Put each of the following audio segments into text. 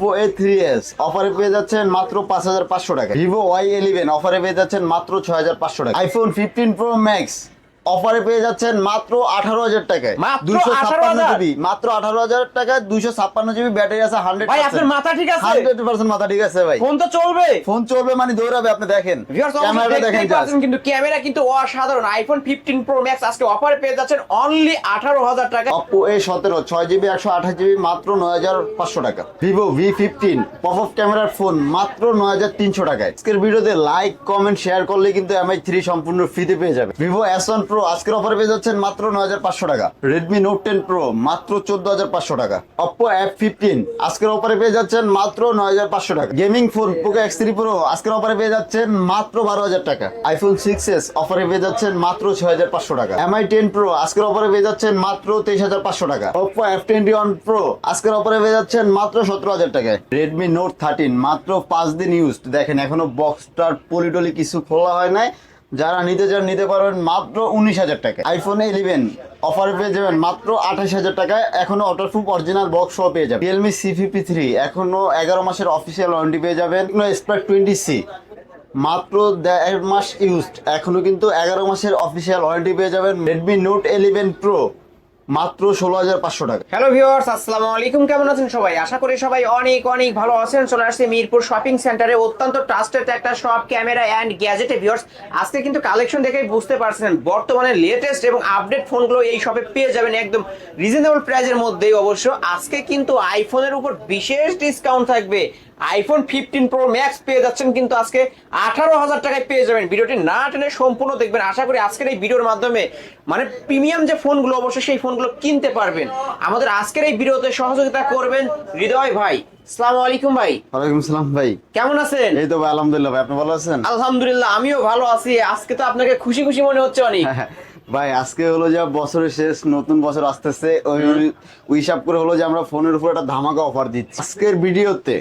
Oppo A three S অফারে পেয়ে যাচ্ছেন মাত্র পাঁচ হাজার পাঁচশো টাকা ভিভো ওয়াই ইলেভেন অফারে পেয়ে যাচ্ছেন মাত্র ছয় হাজার পাঁচশো টাকা আইফোন ফিফটিন প্রো ম্যাক্স অফারে পেয়ে যাচ্ছেন মাত্র আঠারো হাজার টাকায়। দুইশো ছাপ্পান্ন জিবি মাত্র আঠারো হাজার টাকায় দুইশো ছাপ্পান্ন জিবি ব্যাটারি আছে হান্ড্রেড ভাই আপনার মাথা ঠিক আছে? হান্ড্রেড পার্সেন্ট মাথা ঠিক আছে ভাই। ফোন তো চলবে। ফোন চলবে মানে দৌড়াবে আপনি দেখেন। ক্যামেরা দেখেন কিন্তু ক্যামেরা কিন্তু অসাধারণ। আইফোন ফিফটিন প্রো ম্যাক্স আজকে অফারে পেয়ে যাচ্ছেন অনলি আঠারো হাজার টাকা অপো এ সতেরো ছয় জিবি একশো আঠাশ জিবি মাত্র নয় হাজার পাঁচশো টাকা। Vivo V fifteen pop up ক্যামেরার ফোন মাত্র নয় হাজার তিনশো টাকায়। আজকের ভিডিওতে লাইক কমেন্ট শেয়ার করলে কিন্তু এমআই থ্রি সম্পূর্ণ ফ্রিতে পেয়ে যাবে। ভিভো এস ওয়ান প্রো আজকের অফারে পেয়ে যাচ্ছেন মাত্র নয় হাজার পাঁচশো টাকা। রেডমি নোট টেন প্রো মাত্র চোদ্দ হাজার পাঁচশো টাকা। অপো এফ ফিফটিন আজকের অফারে পেয়ে যাচ্ছেন মাত্র নয় হাজার পাঁচশো টাকা। Gaming phone Poco X three Pro আজকের অফারে পেয়ে যাচ্ছেন মাত্র বারো হাজার টাকা। আইফোন সিক্স এস অফারে পেয়ে যাচ্ছেন মাত্র ছয় হাজার পাঁচশো টাকা। এমআই টেন প্রো আজকের অফারে পেয়ে যাচ্ছেন মাত্র তেইশ হাজার পাঁচশো টাকা। Oppo F twenty one Pro আজকের অফারে পেয়ে যাচ্ছেন মাত্র সতেরো হাজার টাকায়। রেডমি নোট থার্টিন মাত্র পাঁচ দিন ইউজ দেখেন, এখনও বক্সটার পলিটলি কিছু খোলা হয় নাই। যারা নিতে চান, নিতে পারবেন মাত্র উনিশ হাজার টাকা আইফোন ইলেভেন অফারে পেয়ে যাবেন মাত্র আঠাশ হাজার টাকায়। এখনও প্রুফ অরিজিনাল বক্স সহ পেয়ে যাবেন। রিয়েলমি সি ফিফটি থ্রি এখনও এগারো মাসের অফিসিয়াল ওয়ারেন্টি পেয়ে যাবেন। স্প্রাইট টোয়েন্টি সি মাত্র দেড় মাস ইউজড এখনও কিন্তু এগারো মাসের অফিসিয়াল ওয়ারেন্টি পেয়ে যাবেন। রেডমি নোট ইলেভেন প্রো মাত্র ষোলো হাজার পাঁচশো টাকা। হ্যালো ভিউয়ার্স আসসালামু আলাইকুম। কেমন আছেন সবাই? আশা করি সবাই অনেক অনেক ভালো আছেন। চলে আসছে মিরপুর শপিং সেন্টারে। অত্যন্ত ট্রাস্টেড একটা শপ ক্যামেরা অ্যান্ড গ্যাজেটে ভিউয়ার্স আজকে কিন্তু কালেকশন দেখেই বুঝতে পারছেন, বর্তমানে লেটেস্ট এবং আপডেট ফোনগুলো এই শপে পেয়ে যাবেন একদম রিজনেবল প্রাইজের মধ্যেই অবশ্য। আজকে কিন্তু আইফোনের উপর বিশেষ ডিসকাউন্ট থাকবে। আইফোন ফিফটিন প্রো ম্যাক্স পেয়ে যাচ্ছেন কিন্তু আজকে আঠারো হাজার টাকায় পেয়ে যাবেন। ভিডিওটি না টেনে সম্পূর্ণ দেখবেন। আশা করি আজকের এই ভিডিওর মাধ্যমে মানে প্রিমিয়াম যে ফোনগুলো অবশ্যই সেই ফোনগুলো কিনতে পারবেন। আমাদের আজকের এই ভিডিওতে সহযোগিতা করবেন হৃদয় ভাই। আলাইকুম ভাই। ওয়ালাইকুম সালাম ভাই। কেমন আছেন? এই তো ভাই আলহামদুলিল্লাহ ভাই আপনি ভালো আছেন? আলহামদুলিল্লাহ আমিও ভালো আছি। আজকে তো আপনাকে খুশি খুশি মনে হচ্ছে অনেক। ভাই আজকে হলো যে বছরের শেষ নতুন বছর আসতেছে। ওই হিসাব করে হলো যে আমরা ফোনের উপর একটা ধামাকা অফার দিচ্ছি। আজকের ভিডিওতে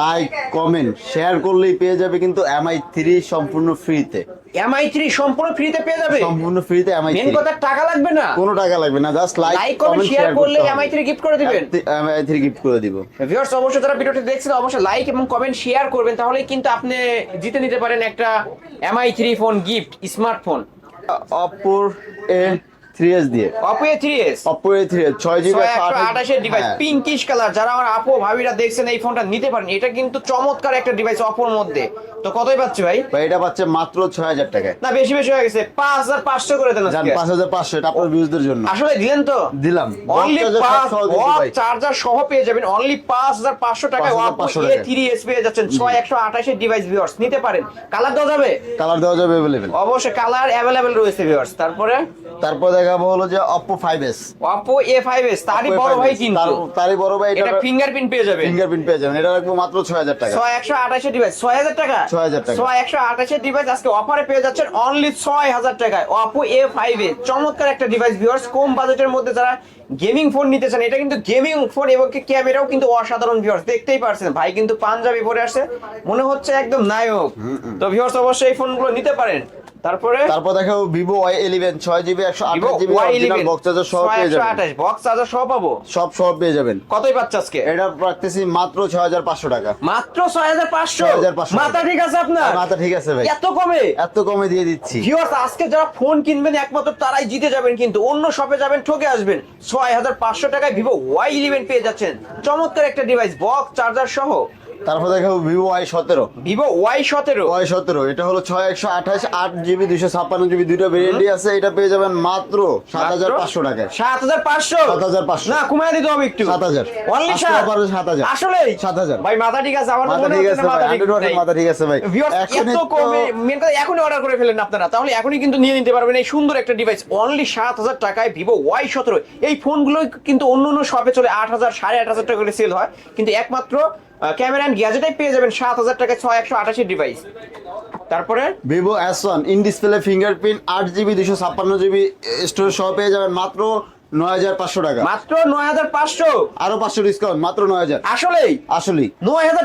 লাইক কমেন্ট শেয়ার করলেই পেয়ে যাবে কিন্তু এমআই থ্রি সম্পূর্ণ ফ্রিতে এমআই থ্রি সম্পূর্ণ ফ্রিতে পেয়ে যাবে? সম্পূর্ণ ফ্রিতে এমআই মেন কথা টাকা লাগবে না? কোনো টাকা লাগবে না জাস্ট লাইক কমেন্ট শেয়ার করলে এমআই থ্রি গিফট করে দিবেন? এমআই থ্রি গিফট করে দিব। ভিউয়ার্স অবশ্যই যারা ভিডিওটি দেখছেন অবশ্যই লাইক এবং কমেন্ট শেয়ার করবেন তাহলে কিন্তু আপনি জিতে নিতে পারেন একটা Mi three phone gift smartphone অপোর A three S দিয়ে। Oppo A three S Oppo A three S ছয় জিবি আঠাশের ডিভাইস। পিঙ্কিশ কালার যারা আমার আপু ভাবিরা দেখছেন এই ফোনটা নিতে পারেন এটা কিন্তু চমৎকার একটা ডিভাইস অপোর মধ্যে। তো কতই পাচ্ছি ভাই? ভাই এটা পাচ্ছে মাত্র ছয় হাজার টাকায়। না বেশি বেশি হয়ে গেছে। পাঁচ হাজার পাঁচশো করে দেন আজকে। পাঁচ হাজার পাঁচশো এটা আপনার ভিউজদের জন্য। আসলে দিলেন তো? দিলাম। অনলি চার্জার সহ পেয়ে যাবেন। অনলি পাঁচ হাজার পাঁচশো টাকায় 5,500 এ টাকায়। থ্রি এস পেয়ে যাচ্ছেন। ছয় একশো আঠাশের ডিভাইস ভিউয়ার্স নিতে পারেন। কালার দেওয়া যাবে? কালার দেওয়া যাবে অবশ্যই কালার অ্যাভেলেবেল রয়েছে ভিউয়ার্স তারপরে? তারপর দেখাবো হলো যে ওয়াপো এ ফাইভ এস তারই বড় ভাই কিন্তু। তারই বড় ভাই এটা ফিঙ্গারপ্রিন্ট পেয়ে যাবে। ফিঙ্গারপ্রিন্ট পেয়ে যাবেন। এটা রাখব মাত্র ছয় হাজার টাকা। ছয় একশো আঠাশের ডিভাইস ছয় হাজার টাকা? 6,000 টাকা। ছয় একশো আঠাশের ডিভাইস আজকে অফারে পেয়ে যাচ্ছেন অনলি ছয় হাজার টাকায়। অপো এ চমৎকার একটা ডিভাইস ভিউয়ার্স কম বাজেটের মধ্যে যারা গেমিং ফোন নিতে চান এটা কিন্তু গেমিং ফোন এবং ক্যামেরাও কিন্তু অসাধারণ ভিউয়ার্স দেখতেই পারছেন। ভাই কিন্তু পাঞ্জাবি পরে আসছে মনে হচ্ছে একদম নায়ক। তো ভিউয়ার্স অবশ্যই এই ফোনগুলো নিতে পারেন। তারপরে? তারপর দেখাবো ভিভো ওয়াই ইলেভেন ছয় জিবি একশো আঠাশ জিবি বক্স চার্জার সব পেয়ে যাবেন। বক্স চার্জার সহ পাবো। সব সব পেয়ে যাবেন। কতই পাচ্ছে আজকে? এটা রাখতেছি মাত্র ছয় হাজার পাঁচশো টাকা। মাত্র ছয় হাজার পাঁচশো? 6,500 মাথা ঠিক আছে আপনার? মাথা ঠিক আছে ভাই। এত কমে? এত কমে দিয়ে দিচ্ছি। ভিউয়ার্স আজকে যারা ফোন কিনবেন একমাত্র তারাই জিতে যাবেন কিন্তু। অন্য শপে যাবেন ঠকে আসবেন। ছয় হাজার পাঁচশো টাকায় ভিভো ওয়াই ইলেভেন পেয়ে যাচ্ছেন। চমৎকার একটা ডিভাইস বক্স চার্জার সহ। তারপর দেখাবো ভিভো ওয়াই সতেরো। ভিভো ওয়াই সতেরো। ওয়াই সতেরো এটা হলো ছয় একশো আঠাশ আট জিবি দুইশো ছাপ্পান্ন জিবি দুইটা ভেরিয়েন্টই আছে এটা পেয়ে যাবেন মাত্র সাত হাজার পাঁচশো টাকায়। সাত হাজার পাঁচশো? 7,500 না কমায় দিতে হবে একটু। 7,000 অনলি আজকে সাত? 7,000 আসলে 7,000 ভাই মাথা ঠিক আছে আমার মাথা ঠিক আছে ভাই মাথা ঠিক 100 নেই। মাথা ঠিক আছে ভাই। এত কমে মেন কথা এখনই অর্ডার করে ফেলেন আপনারা। তাহলে এখনই কিন্তু নিয়ে নিতে পারবেন এই সুন্দর একটা ডিভাইস অনলি সাত হাজার টাকায় ভিভো ওয়াই সতেরো। এই ফোনগুলো কিন্তু অন্য অন্য শপে চলে আট হাজার সাড়ে আট হাজার টাকা করে সেল হয়। কিন্তু একমাত্র ক্যামেরা অ্যান্ড গ্যাজেটাই পেয়ে যাবেন সাত হাজার টাকায় ছয় একশো আঠাশি ডিভাইস তারপরে Vivo S in display fingerprint আট জিবি দুশো ছাপ্পান্ন জিবি স্টোরেজ সহ পেয়ে যাবেন মাত্র নয় হাজার পাঁচশো টাকা। মাত্র নয় হাজার পাঁচশো? আরও পাঁচশো ডিসকাউন্ট মাত্র নয় হাজার। আসলেই? আসলেই।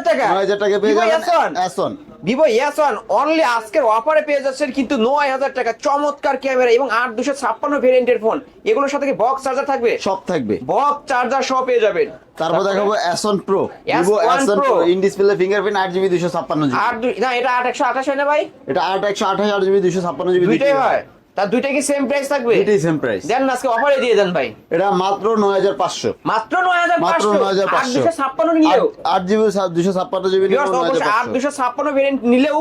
টাকা? টাকা পেয়ে যাবেন S1 Vivo S one only আজকের অফারে পেয়ে যাচ্ছেন কিন্তু নয় হাজার টাকা। চমৎকার ক্যামেরা এবং আট দুশো ছাপ্পান্ন ভেরিয়েন্টের ফোন এগুলোর সাথে কি বক্স চার্জার থাকবে? সব থাকবে। বক্স চার্জার সহ পেয়ে যাবেন। তারপর দেখাবো S one Pro Vivo S1 S one Pro। In display fingerprint আট জিবি দুশো ছাপ্পান্ন জিবি দুই না এটা আট একশো আঠাশ হয় না ভাই? এটা আট একশো আঠাশ আট জিবি দুশো ছাপ্পান্ন জিবি দুইটাই হয়। তার দুইটা কি সেম প্রাইস থাকবে? দুইটাই সেম প্রাইস দেন আজকে অফারে দিয়ে দেন ভাই। এটা মাত্র নয় হাজার পাঁচশো। মাত্র নয় হাজার মাত্র পাঁচশো নয় হাজার আট পাঁচশো দুশো ছাপ্পান্ন নিলেও। আট জিবি দুশো ছাপ্পান্ন জিবি ভেরিয়েন্ট নিলেও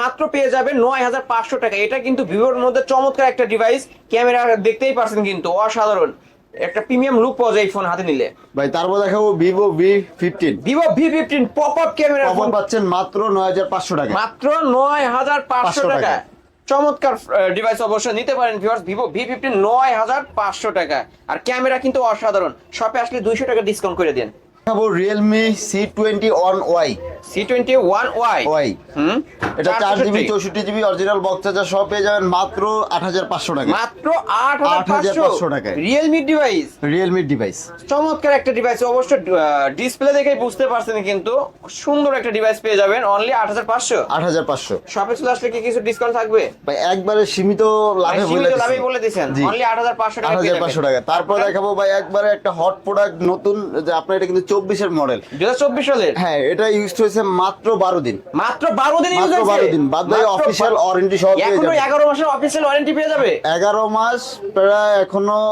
মাত্র পেয়ে যাবেন নয় হাজার পাঁচশো টাকা। এটা কিন্তু ভিভোর মধ্যে চমৎকার একটা ডিভাইস ক্যামেরা দেখতেই পারছেন কিন্তু অসাধারণ। একটা প্রিমিয়াম লুক পাওয়া যায় ফোন হাতে নিলে। ভাই তারপর দেখাবো Vivo V fifteen Vivo V fifteen pop up camera কখন পাচ্ছেন মাত্র নয় হাজার পাঁচশো টাকা। মাত্র নয় হাজার পাঁচশো 500 টাকা। টাকা। চমৎকার ডিভাইস অবশ্যই নিতে পারেন ভিউয়ার্স ভিভো ভি ফিফটিন নয় হাজার পাঁচশো টাকা আর ক্যামেরা কিন্তু অসাধারণ। শপে আসলে দুইশো টাকা ডিসকাউন্ট করে দেন। দেখাবো Realme C twenty one Y C twenty one Y Y হুম? এটা চার জিবি 464 চৌষট্টি জিবি অরিজিনাল বক্স চার্জার সব পেয়ে যাবেন মাত্র আট হাজার পাঁচশো টাকা মাত্র আট হাজার 8,500 পাঁচশো টাকায়। রিয়েলমি ডিভাইস রিয়েলমি ডিভাইস চমৎকার একটা ডিভাইস অবশ্য ডিসপ্লে দেখে বুঝতে পারছেন কিন্তু সুন্দর একটা ডিভাইস পেয়ে যাবেন অনলি আট হাজার পাঁচশো। আট হাজার পাঁচশো। শপে চলে আসলে কি কিছু ডিসকাউন্ট থাকবে? ভাই একবারে সীমিত লাভে বলে লাভেই বলে দিয়েছেন অনলি আট হাজার পাঁচশো আট টাকা হাজার পাঁচশো টাকা তারপর দেখাবো ভাই একবারে একটা হট প্রোডাক্ট নতুন যে আপনার এটা কিন্তু চব্বিশের মডেল দু হাজার চব্বিশ সালের হ্যাঁ এটা ইউজ হয়েছে মাত্র বারো দিন। মাত্র বারো দিন মাত্র বারো দিন। বাদ দিয়ে অফিসিয়াল ওয়ারেন্টি সহ এখনও এগারো মাসের অফিসিয়াল ওয়ারেন্টি পেয়ে যাবে? এগারো মাস প্রায় এখনও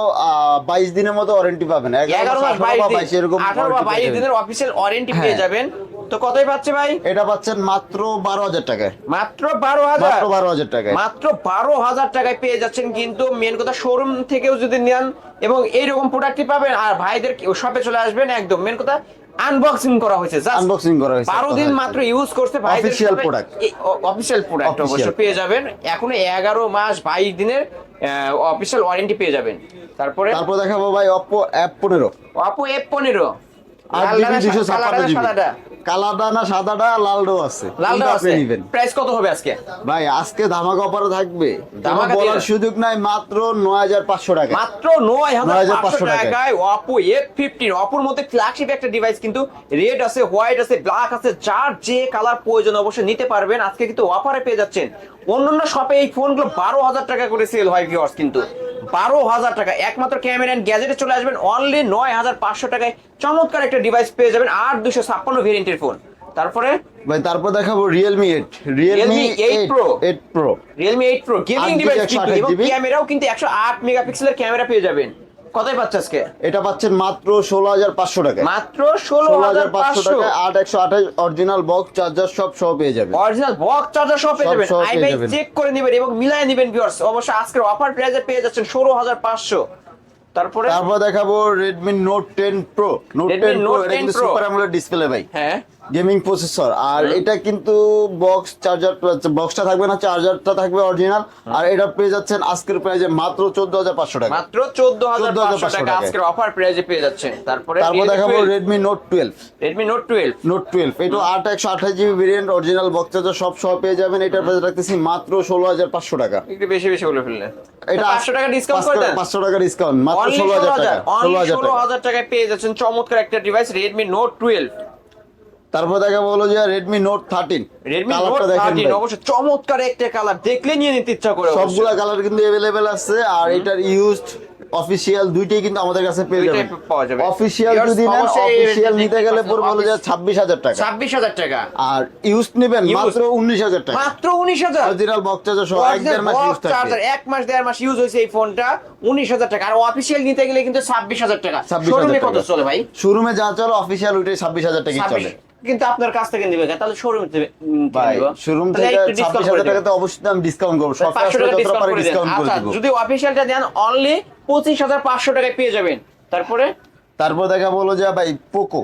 বাইশ দিনের মতো ওয়ারেন্টি পাবেন। এগারো মাস 18 বাইশ এরকম আঠারো বা বাইশ দিনের অফিসিয়াল ওয়ারেন্টি পেয়ে। যাবেন। তো কতই পাচ্ছে ভাই? এটা পাচ্ছেন মাত্র বারো হাজার টাকায়। মাত্র বারো হাজার? মাত্র বারো হাজার টাকায়। মাত্র বারো হাজার টাকায় পেয়ে যাচ্ছেন কিন্তু মেন কথা শোরুম থেকেও যদি নেন এবং এইরকম প্রোডাক্টই পাবেন আর ভাইদের শপে চলে আসবেন একদম। মেন কথা আনবক্সিং করা হয়েছে আনবক্সিং করা হয়েছে। বারো দিন মাত্র ইউজ করতে Official product. Official product. অবশ্য পেয়ে যাবেন। এখনও এগারো মাস বাইশ দিনের অফিসিয়াল ওয়ারেন্টি পেয়ে যাবেন। তারপরে? তারপর দেখাবো ভাই অপো অ্যাপ পনেরো। অপো এফ পনেরো। জিবি কালারটা না সাদাটা লালডো আছে। লাল কোনটা আছে? নিবেন? প্রাইস কত হবে আজকে? ভাই আজকে ধামাকা অফার থাকবে। ধামাকা বলার সুযোগ নাই মাত্র নয় হাজার পাঁচশো টাকা মাত্র 9,500 পাঁচশো টাকায়। এফ ফিফটিন অপোর মধ্যে ফ্ল্যাগশিপ একটা ডিভাইস কিন্তু রেড আছে হোয়াইট আছে ব্ল্যাক আছে যার যে কালার প্রয়োজন অবশ্যই নিতে পারবেন। আজকে কিন্তু অফারে পেয়ে যাচ্ছেন। অন্যান্য শপে এই ফোনগুলো বারো হাজার টাকা করে সেল হয় ভিউয়ার্স কিন্তু। বারো হাজার টাকা। একমাত্র ক্যামেরা অ্যান্ড গ্যাজেটে চলে আসবেন। অনলি নয় হাজার পাঁচশো টাকায় চমৎকার একটা ডিভাইস পেয়ে যাবেন আট দুশো ছাপ্পান্ন ভেরিয়েন্টের ফোন তারপরে? ভাই তারপর দেখাবো Realme eight Realme Realme 8 Pro। Eight Pro Realme eight Pro gaming device কিন্তু 128 এবং ক্যামেরাও কিন্তু একশো আট মেগাপিক্সেলের ক্যামেরা পেয়ে যাবেন। কতই পাচ্ছে আজকে? এটা পাচ্ছেন মাত্র ষোলো হাজার পাঁচশো টাকা মাত্র ষোলো হাজার পাঁচশো। টাকা আট একশো আঠাশ অরিজিনাল বক্স চার্জার সব সহ পেয়ে যাবে অরিজিনাল বক্স চার্জার সব পেয়ে যাবেন। সহ আই পেয়ে ভাই যাবেন। চেক করে নেবেন এবং মিলাই নেবেন ভিউয়ার্স অবশ্যই আজকের অফার প্রাইসে পেয়ে যাচ্ছেন ষোলো হাজার পাঁচশো। তারপরে তারপর দেখাবো Redmi Note ten Pro Note ten Pro এটা কিন্তু সুপার অ্যামোলেড ডিসপ্লে ভাই। হ্যাঁ। Gaming processor. আর এটা কিন্তু বক্স চার্জার বক্সটা থাকবে না চার্জারটা থাকবে অরিজিনাল আর এটা পেয়ে যাচ্ছেন আজকের প্রাইজে মাত্র চোদ্দ হাজার পাঁচশো টাকা। মাত্র চোদ্দ হাজার পাঁচশো 14,500 টাকা আজকের অফার প্রাইসে পেয়ে যাচ্ছেন। তারপরে তারপর দেখাবো Redmi Note twelve Redmi Note twelve Note twelve এটা আট একশো আঠাশ GB variant original box charger সব সহ পেয়ে যাবেন। এটার প্রাইস রাখতেছি মাত্র ষোলো হাজার পাঁচশো টাকা। একটু বেশি বেশি বলে ফেললেন। এটা পাঁচশো টাকা ডিসকাউন্ট করে দেন। পাঁচশো টাকা ডিসকাউন্ট মাত্র অনলি ষোলো ষোলো হাজার হাজার টাকা ষোলো অনলি হাজার ষোলো টাকা। হাজার টাকায় পেয়ে যাচ্ছেন। চমৎকার একটা ডিভাইস রেডমি নোট টুয়েলভ তারপর দেখে বলো যে Redmi Note thirteen Redmi Note thirteen অবশ্য চমৎকার একটা কালার দেখলে নিয়ে নিতে ইচ্ছা করে সবগুলো কালার কিন্তু অ্যাভেলেবেল আছে আর এটার ইউজড অফিসিয়াল দুইটাই কিন্তু আমাদের কাছে পেয়ে যাবে। অফিসিয়াল যদি নেন অফিসিয়াল নিতে গেলে বলে টাকা। টাকা। আর ইউজ নেবেন মাত্র হাজার টাকা। মাত্র 19000 অরিজিনাল বক্স চার্জার সহ এক দেড় মাস ইউজ থাকে এক মাস দেড় মাস ইউজ হইছে এই ফোনটা 19000 টাকা। আর অফিসিয়াল নিতে গেলে কিন্তু 26000 টাকা। শোরুমে কত চলে ভাই? শোরুমে যা চলে অফিসিয়াল ওইটাই 26000 টাকাই চলে। কিন্তু আপনার কাছ থেকে নিবে তাহলে শোরুম থেকে ভাই শোরুম থেকে ছাব্বিশ হাজার টাকাতে অবশ্যই আমি ডিসকাউন্ট করব। সব পাঁচশো আসলে টাকা যতটা ডিসকাউন্ট পারি করে করে আচ্ছা দিব। যদি অফিসিয়ালটা দেন অনলি পঁচিশ হাজার পাঁচশো টাকায় পেয়ে যাবেন। তারপরে? তারপর দেখা বলো যে ভাই Poco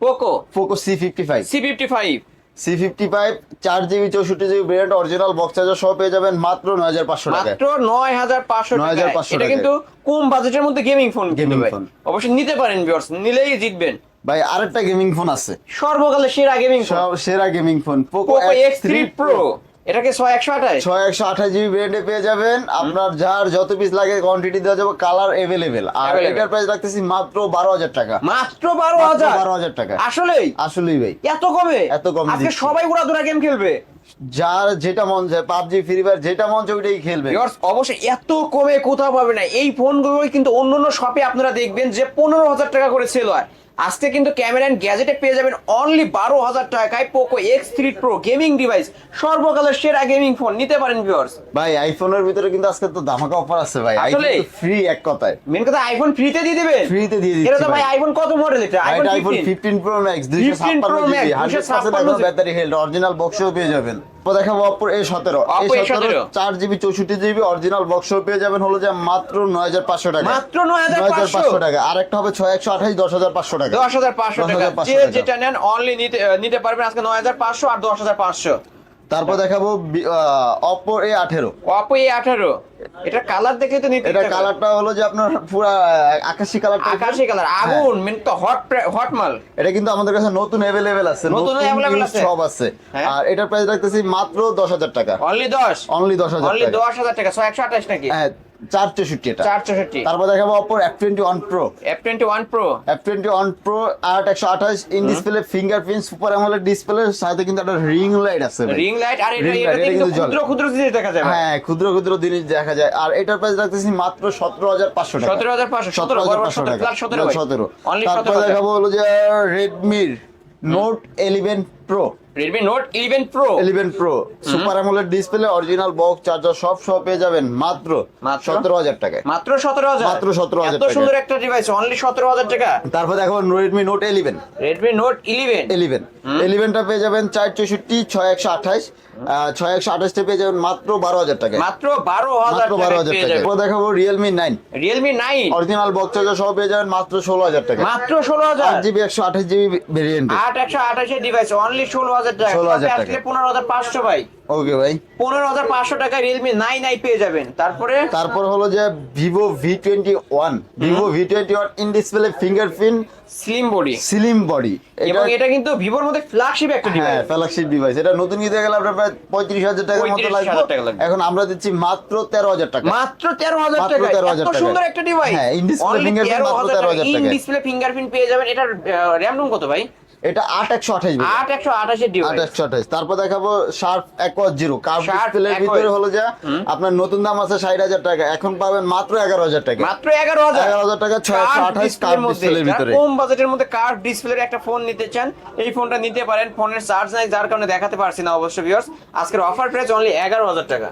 Poco Poco C fifty five C fifty five চার জিবি চৌষট্টি GB variant original box charger সহ পেয়ে যাবেন মাত্র নয় হাজার পাঁচশো টাকা মাত্র নয় হাজার পাঁচশো টাকা 9,500 এটা। কিন্তু কম বাজেটের মধ্যে গেমিং ফোন গেমিং ফোন অবশ্যই নিতে পারেন ভিউয়ার্স নিলেই জিতবেন। ভাই আরেকটা গেমিং ফোন আছে। সর্বকালের সেরা গেমিং ফোন সেরা gaming phone Poco X three Pro এটাকে ছয় একশো আঠাশ? ছয় একশো আঠাশ জিবি ব্র্যান্ডে পেয়ে যাবেন। আপনার যার যত পিস লাগে কোয়ান্টিটি দেওয়া যাবে কালার এভেলেবেল আর এটার প্রাইস রাখতেছি মাত্র বারো হাজার টাকা। মাত্র বারো হাজার? বারো হাজার টাকা। আসলেই? আসলেই ভাই। এত কমে? এত কমে আজকে সবাই উড়া দুরা গেম খেলবে। যার যেটা মন চায় পাবজি ফ্রি ফায়ার যেটা মন চায় ওইটাই খেলবে। অবশ্যই এত কমে কোথাও পাবে না। এই ফোনগুলোই কিন্তু অন্য অন্য শপে আপনারা দেখবেন যে পনেরো হাজার টাকা করে সেল হয়। আজকে কিন্তু ক্যামেরা অ্যান্ড গ্যাজেটে পেয়ে যাবেন অনলি বারো হাজার টাকায় Poco X three Pro gaming device সর্বকালের সেরা গেমিং ফোন নিতে পারেন ভিউয়ার্স ভাই আইফোনের ভিতরে কিন্তু আজকে তো ধামাকা অফার আছে ভাই। আসলেই? ফ্রি এক কথায়। মেন কথা আইফোন ফ্রিতে দিয়ে দিবে ফ্রিতে দিয়ে দিচ্ছি এটা তো ভাই। আইফোন কত মডেল এটা? IPhone iPhone iPhone 15 15 Pro Max 256 Max, GB 100% 256 এখন ব্যাটারি হেলথ অরিজিনাল বক্সও পেয়ে যাবেন। দেখাবো অপর এ সতেরো। এ A17 সতেরো চার জিবি চৌষট্টি জিবি অরিজিনাল বক্সও পেয়ে যাবেন হলো যে মাত্র নয় হাজার পাঁচশো টাকা। মাত্র 9,500 টাকা। আর একটা হবে ছয় একশো আঠাশ দশ হাজার পাঁচশো টাকা দশ হাজার পাঁচশো টাকা। যে যেটা নেন অনলি নিতে পারবেন আজকে নয় হাজার পাঁচশো আর দশ হাজার পাঁচশো। তারপর দেখাবো অপো এ আঠেরো। অপো এ আঠারো। এটা কালার দেখে তো নিতে এটা কালারটা হলো যে আপনার পুরা আকাশি কালার আকাশি কালার আগুন মেন তো হট হট মাল। এটা কিন্তু আমাদের কাছে নতুন অ্যাভেলেবেল আছে নতুন use আছে? সব আছে। হ্যাঁ। আর এটার প্রাইস রাখতেছি মাত্র দশ হাজার টাকা। অনলি দশ? অনলি দশ হাজার অনলি টাকা। দশ হাজার টাকা ছয় একশো আঠাশ নাকি? হ্যাঁ। চার চৌষট্টি এটা। চার চৌষট্টি। তারপর দেখাবো Oppo F twenty one pro F twenty one pro F twenty one pro আট একশো আঠাশ in display fingerprint super AMOLED display সাথে কিন্তু একটা রিং লাইট আছে রিং লাইট আর এটা কিন্তু ক্ষুদ্র ক্ষুদ্র জিনিস দেখা যাবে হ্যাঁ ক্ষুদ্র ক্ষুদ্র জিনিস দেখা যায়। আর এটার প্রাইস রাখতেছি মাত্র সতেরো হাজার পাঁচশো টাকা। সতেরো হাজার পাঁচশো সতেরো হাজার পাঁচশো টাকা। সতেরো সতেরো। তারপর দেখাবো হলো যে রেডমির note eleven pro Redmi note eleven pro eleven pro super AMOLED display original box charger সব সব পেয়ে যাবেন মাত্র মাত্র? সতেরো হাজার টাকায়। মাত্র সতেরো হাজার? মাত্র 17,000 এত সুন্দর একটা ডিভাইস অনলি সতেরো হাজার টাকা? তারপর দেখো Redmi note eleven Redmi note eleven eleven ইলেভেনটা পেয়ে যাবেন চার চৌষট্টি ছয় একশো আঠাশ আঠাশটা পেয়ে যাবেন মাত্র বারো হাজার টাকা মাত্র বারো হাজার বারো হাজার টাকা এরপর দেখাবো Realme nine Realme nine original box charger সহ পেয়ে যাবেন মাত্র ষোলো হাজার টাকা মাত্র ষোলো হাজার। আট জিবি একশো আঠাশ জিবি ভেরিয়েন্ট আট একশো আঠাশের ডিভাইস অনলি ষোলো হাজার টাকা ষোলো হাজার টাকা। পনেরো হাজার পাঁচশো ভাই। ওকে ভাই। পনেরো হাজার পাঁচশো টাকা রিয়েলমি নাইন আই পেয়ে যাবেন। তারপরে? তারপর হলো যে Vivo V twenty one Vivo V twenty one in display fingerprint slim body slim body এবং এটা কিন্তু ভিভোর মধ্যে ফ্ল্যাগশিপ একটা হ্যাঁ ডিভাইস ফ্ল্যাগশিপ ডিভাইস এটা নতুন কিনতে গেলে আপনার প্রায় পঁয়ত্রিশ হাজার টাকার মতো লাগবে। টাকা এখন আমরা দিচ্ছি মাত্র তেরো হাজার টাকা। মাত্র তেরো হাজার টাকা 13,000 এত টাকায়। সুন্দর একটা ডিভাইস হ্যাঁ, in display fingerprint মাত্র 13,000 ইন ডিসপ্লে ফিঙ্গারপ্রিন্ট পেয়ে যাবেন। এটার র্যাম রুম কত ভাই? এটা আট একশো আঠাশ আট একশো আঠাশের আট ডিভাইস একশো আঠাশ। তারপর দেখাবো শার্প একোয়াস জিরো কার্ভ ডিসপ্লের ভিতরে হলো যে আপনার নতুন দাম আছে ষাট হাজার টাকা। এখন পাবেন মাত্র এগারো হাজার টাকা। মাত্র এগারো হাজার। 11,000 টাকা, 628 কার্ভ ডিসপ্লের ভিতরে। কম বাজেটের মধ্যে কার্ভ ডিসপ্লের একটা ফোন নিতে চান এই ফোনটা নিতে পারেন। ফোনের চার্জ নাই যার কারণে দেখাতে পারছি না অবশ্য ভিউয়ার্স আজকের অফার প্রাইস অনলি এগারো হাজার টাকা।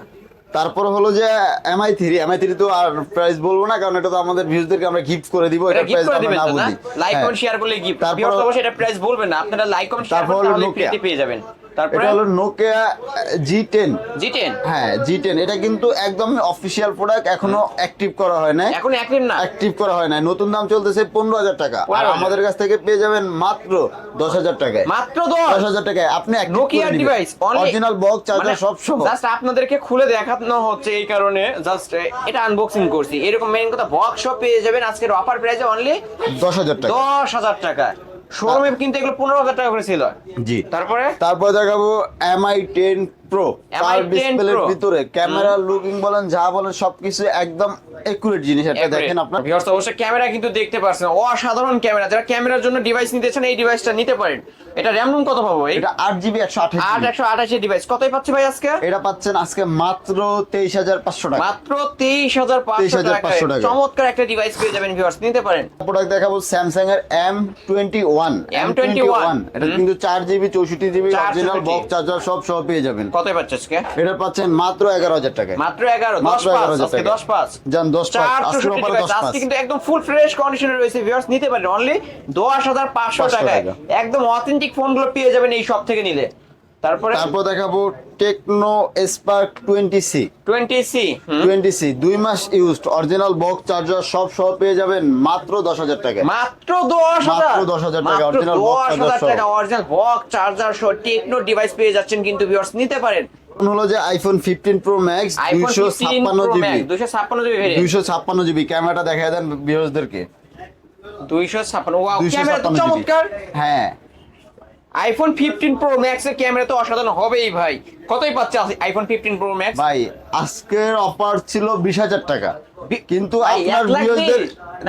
তারপর হলো যে এমআই থ্রি এমআই থ্রি তো আর প্রাইস বলব না কারণ এটা তো আমাদের ভিউজদেরকে আমরা গিফট করে দিব এটা প্রাইস আমরা না বলি লাইক। কমেন্ট শেয়ার করলে গিফট তারপর- অবশ্যই এটা প্রাইস বলবেন না আপনারা লাইক কমেন্ট শেয়ার করলে পেয়ে যাবেন। এটা হলো Nokia G ten G ten হ্যাঁ জি টেন এটা কিন্তু একদম অফিসিয়াল প্রোডাক্ট এখনও অ্যাক্টিভ করা হয় না এখন অ্যাক্টিভ না? অ্যাক্টিভ করা হয় না নতুন দাম চলতেছে পনেরো হাজার টাকা। আর আমাদের কাছ থেকে পেয়ে যাবেন মাত্র দশ হাজার টাকায়। মাত্র দশ? হাজার টাকায়। আপনি Nokia device original box charger সব সহ। জাস্ট আপনাদেরকে খুলে দেখানো হচ্ছে এই কারণে জাস্ট এটা আনবক্সিং করছি। এরকম মেইন কথা বক্স পেয়ে যাবেন আজকের অফার প্রাইসে অনলি দশ হাজার টাকা। দশ হাজার টাকা শোরুমে কিন্তু এগুলো পনেরো হাজার টাকা করে ছিল জি। তারপরে? তারপরে দেখাবো এম আই টেন প্রো তার ডিসপ্লের ভিতরে ক্যামেরা লুকিং বলেন যা বলেন সবকিছু একদম একুরেট জিনিস এটা দেখেন আপনার। ভিউয়ার্স অবশ্যই ক্যামেরা কিন্তু দেখতে পাচ্ছেন অসাধারণ ক্যামেরা যারা ক্যামেরার জন্য ডিভাইস নিতে চান এই ডিভাইসটা নিতে পারেন। এটা র্যাম রুম কত পাবো এটা আট জিবি একশো আট আঠাশ একশো আঠাশের ডিভাইস কতই পাচ্ছি ভাই আজকে? এটা পাচ্ছেন আজকে মাত্র তেইশ হাজার পাঁচশো টাকা। মাত্র তেইশ হাজার পাঁচশো 23,500 টাকা। চমৎকার একটা ডিভাইস পেয়ে যাবেন ভিউয়ার্স নিতে পারেন। প্রোডাক্ট দেখাবো স্যামসাং এর এম টোয়েন্টি ওয়ান M21 এটা কিন্তু চার জিবি চৌষট্টি জিবি অরিজিনাল বক্স চার্জার সব সহ পেয়ে যাবেন। কতই পাচ্ছে আজকে? এটা পাচ্ছেন মাত্র এগারো হাজার টাকা মাত্র এগারো দশ পাঁচ আজকে টাকা। দশ পাঁচ। যান দশ পাঁচ চার অফারে device, দশ আজকে কিন্তু একদম ফুল ফ্রেশ কন্ডিশনে রয়েছে ভিউয়ার্স নিতে পারেন অনলি দশ হাজার পাঁচশো 500 টাকায়। একদম অথেন্টিক ফোনগুলো পেয়ে যাবেন এই সব থেকে নিলে। তারপরে? তারপর দেখাবো Tecno Spark twenty C twenty C twenty C দুই মাস ইউজড অরিজিনাল বক্স চার্জার সব সহ পেয়ে যাবেন মাত্র দশ হাজার টাকা। মাত্র দশ মাত্র 10,000 টাকা, মাত্র original box দশ হাজার charger সহ। টাকা অরিজিনাল বক্স চার্জার সহ টেকনো ডিভাইস পেয়ে যাচ্ছেন কিন্তু ভিউয়ার্স নিতে পারেন। হলো যে আইফোন ফিফটিন প্রো ম্যাক্স দুইশো ছাপ্পান্ন জিবি দুশো ছাপ্পান্ন জিবি দুইশো ছাপ্পান্ন জিবি ক্যামেরাটা দেখায় দেন ভিউয়ার্সদেরকে দুইশো ছাপ্পান্ন ওয়াও দুইশো ক্যামেরা চমৎকার। হ্যাঁ। আইফোন ফিফটিন প্রো ম্যাক্স এর ক্যামেরা তো অসাধারণ হবেই ভাই। কতই পাচ্ছে আইফোন ফিফটিন প্রো ম্যাক্স ভাই আজকের অফার ছিল বিশ হাজার টাকা। কিন্তু আপনার ভিউয়ারদের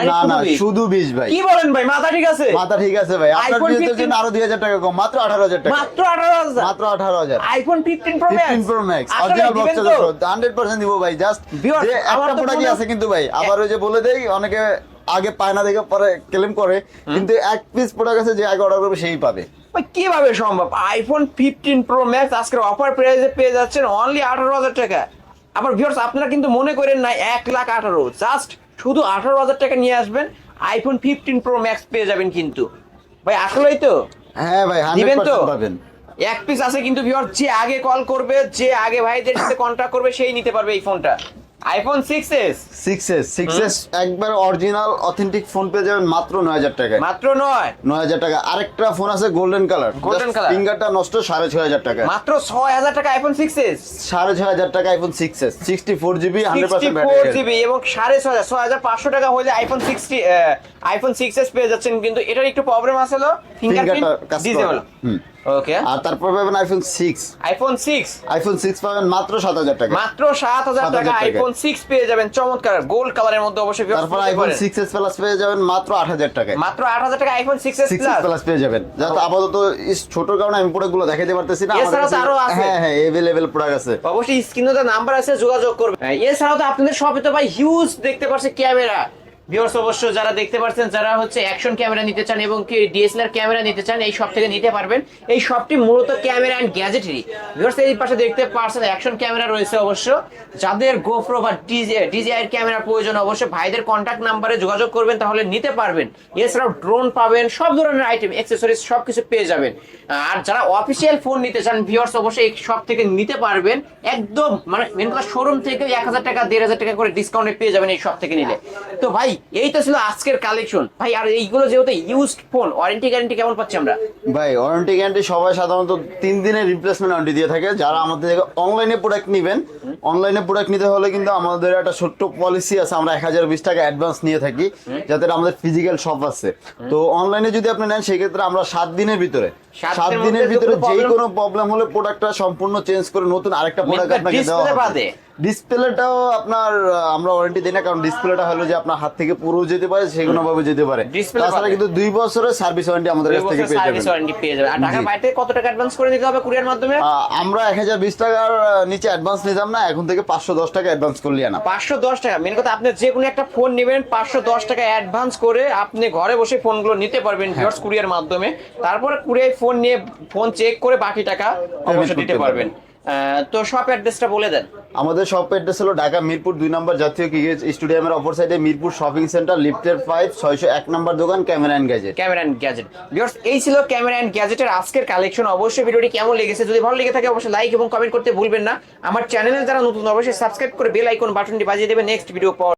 না না শুধু বিশ। ভাই। কি বলেন ভাই মাথা ঠিক আছে? মাথা ঠিক আছে ভাই। আপনার ভিউয়ারদের জন্য আরও দুই হাজার টাকা কম মাত্র আঠারো হাজার টাকা। মাত্র আঠারো হাজার? মাত্র আঠারো হাজার। IPhone fifteen pro max fifteen pro max original box hundred percent দিব ভাই জাস্ট যে একটা প্রোডাক্টই আছে কিন্তু ভাই আবার ওই যে বলে দেই অনেকে আগে পায় না দেখে পরে ক্লেম করে কিন্তু এক পিস প্রোডাক্ট আছে যে আগে অর্ডার করবে সেই পাবে। কীভাবে সম্ভব? আইফোন ফিফটিন প্রো ম্যাক্স আজকের অফার প্রাইসে পেয়ে যাচ্ছেন অনলি আঠারো হাজার টাকা। আবার ভিউয়ার্স আপনারা কিন্তু মনে করেন না এক লাখ আঠারো। জাস্ট শুধু আঠারো হাজার টাকা নিয়ে আসবেন আইফোন ফিফটিন প্রো ম্যাক্স পেয়ে যাবেন কিন্তু। ভাই আসলেই তো? হ্যাঁ ভাই দিবেন তো? পাবেন। এক পিস আছে কিন্তু ভিউয়ার যে আগে কল করবে যে আগে ভাইদের সাথে কন্ট্যাক্ট করবে সেই নিতে পারবে এই ফোনটা iPhone six S six S six S একবার অরিজিনাল অথেন্টিক ফোন পেয়ে যাবেন মাত্র নয় হাজার টাকায়। মাত্র নয়? নয় হাজার টাকা। আরেকটা ফোন আছে গোল্ডেন কালার Golden color? ফিঙ্গারটা নষ্ট সাড়ে ছয় হাজার টাকা। মাত্র ছয় হাজার টাকা আইফোন সিক্স এস সাড়ে ছয় হাজার টাকা iPhone six S sixty four GB hundred sixty percent four battery GB এবং সাড়ে ছয় হাজার ছয় হাজার পাঁচশো টাকা হলে iPhone sixty iPhone six S পেয়ে যাচ্ছেন। কিন্তু এটার একটু প্রবলেম আছে হলো ফিঙ্গারপ্রিন্ট ডিসেবল হুম। ওকে আর তারপর পাবেন iPhone six iPhone six iPhone six পাবেন মাত্র সাত হাজার টাকা। মাত্র 7,000 টাকা। আইফোন সিক্স পেয়ে যাবেন চমৎকার গোল্ড কালারের মধ্যে অবশ্যই তারপর আইফোন পারেন। সিক্স এস প্লাস পেয়ে যাবেন মাত্র আট হাজার টাকায় মাত্র আট হাজার টাকা iPhone six S six plus plus পেয়ে যাবেন। যাতে আপাতত ইস ছোট কারণে আমি প্রোডাক্টগুলো দেখাতে পারতেছি না। এছাড়াও তো আরও আছে। হ্যাঁ হ্যাঁ এভেলেবেল প্রোডাক্ট আছে। অবশ্যই স্ক্রিনে নাম্বার আছে যোগাযোগ করবে এছাড়াও তো আপনাদের শপে তো ভাই হিউজ দেখতে পাচ্ছে ক্যামেরা ভিউয়ার্স অবশ্য যারা দেখতে পাচ্ছেন যারা হচ্ছে অ্যাকশন ক্যামেরা নিতে চান এবং কি ডিএসএলআর ক্যামেরা নিতে চান, এই শপ থেকে নিতে পারবেন। এই শপটি মূলত ক্যামেরা অ্যান্ড গ্যাজেটারি ভিউয়ার্স এই পাশে দেখতে পাচ্ছেন অ্যাকশন ক্যামেরা রয়েছে অবশ্য। যাদের গোপ্রো বা ডিজে ডিজিআই ক্যামেরা প্রয়োজন, অবশ্যই ভাইদের কন্ট্যাক্ট নাম্বারে যোগাযোগ করবেন, তাহলে নিতে পারবেন। এছাড়াও ড্রোন পাবেন, সব ধরনের আইটেম অ্যাক্সেসরিজ সব কিছু পেয়ে যাবেন। আর যারা অফিসিয়াল ফোন নিতে চান ভিউয়ার্স অবশ্যই এই শপ থেকে নিতে পারবেন। একদম মানে মেন কথা শোরুম থেকে এক হাজার টাকা, দেড় হাজার টাকা করে ডিসকাউন্টে পেয়ে যাবেন এই শপ থেকে নিলে। তো ভাই এই তো ছিল আজকের কালেকশন ভাই আর এইগুলো যেহেতু ইউজড ফোন ওয়ারেন্টি গ্যারেন্টি কেমন পাচ্ছি আমরা? ভাই ওয়ারেন্টি গ্যারান্টি সবাই সাধারণত তিন দিনের রিপ্লেসমেন্ট ওয়ারেন্টি দিয়ে থাকে। যারা আমাদের থেকে অনলাইনে প্রোডাক্ট নেবেন অনলাইনে প্রোডাক্ট নিতে হলে কিন্তু আমাদের একটা ছোট্ট পলিসি আছে। আমরা এক হাজার বিশ টাকা অ্যাডভান্স নিয়ে থাকি যাতে আমাদের ফিজিক্যাল শপ আছে। তো অনলাইনে যদি আপনি নেন সেক্ষেত্রে আমরা সাত দিনের ভিতরে সাত দিনের ভিতরে যে কোনো প্রবলেম হলে প্রোডাক্টটা সম্পূর্ণ চেঞ্জ করে নতুন আরেকটা প্রোডাক্ট আপনাকে দেওয়া বাদে? ডিসপ্লেটাও আপনার আমরা ওয়ারেন্টি দিই না কারণ ডিসপ্লেটা হলো যে আপনার হাত থেকে পুরো যেতে পারে কোনো ভাবে যেতে পারে। তাছাড়া কিন্তু দুই বছরের সার্ভিস ওয়ারেন্টি আমাদের কাছ থেকে পেয়ে যাবেন। ওয়ারেন্টি পেয়ে যাবেন। আর জি। বাইরে কত টাকা অ্যাডভান্স করে নিতে হবে কুরিয়ার মাধ্যমে? আমরা এক হাজার বিশ টাকার নিচে অ্যাডভান্স নিতাম না এখন থেকে পাঁচশো দশ টাকা অ্যাডভান্স করলে পাঁচশো দশ টাকা। মেন কথা আপনি যে কোনো একটা ফোন নেবেন পাঁচশো দশ টাকা অ্যাডভান্স করে আপনি ঘরে বসে ফোনগুলো নিতে পারবেন হ্যাঁ। ভিউয়ার্স কুরিয়ার মাধ্যমে। তারপরে কুরিয়ার ফোন নিয়ে ফোন চেক করে বাকি টাকা অবশ্যই দিতে পারবেন। তো শপ অ্যাড্রেসটা বলে দেন। আমাদের শপ অ্যাড্রেস হলো ঢাকা মিরপুর দুই নম্বর জাতীয় ক্রিকেট স্টেডিয়ামের অপর সাইডে মিরপুর শপিং সেন্টার লিফটের ফাইভ ছয়শো এক নম্বর দোকান camera and gadget camera and gadget viewers এই ছিল ক্যামেরা অ্যান্ড গ্যাজেটের আজকের কালেকশন অবশ্যই ভিডিওটি কেমন লেগেছে যদি ভালো লেগে থাকে অবশ্যই লাইক এবং কমেন্ট করতে ভুলবেন না। আমার চ্যানেলে যারা নতুন অবশ্যই সাবস্ক্রাইব করে বেল আইকন বাটনটি বাজিয়ে দেবেন। নেক্সট ভিডিও পর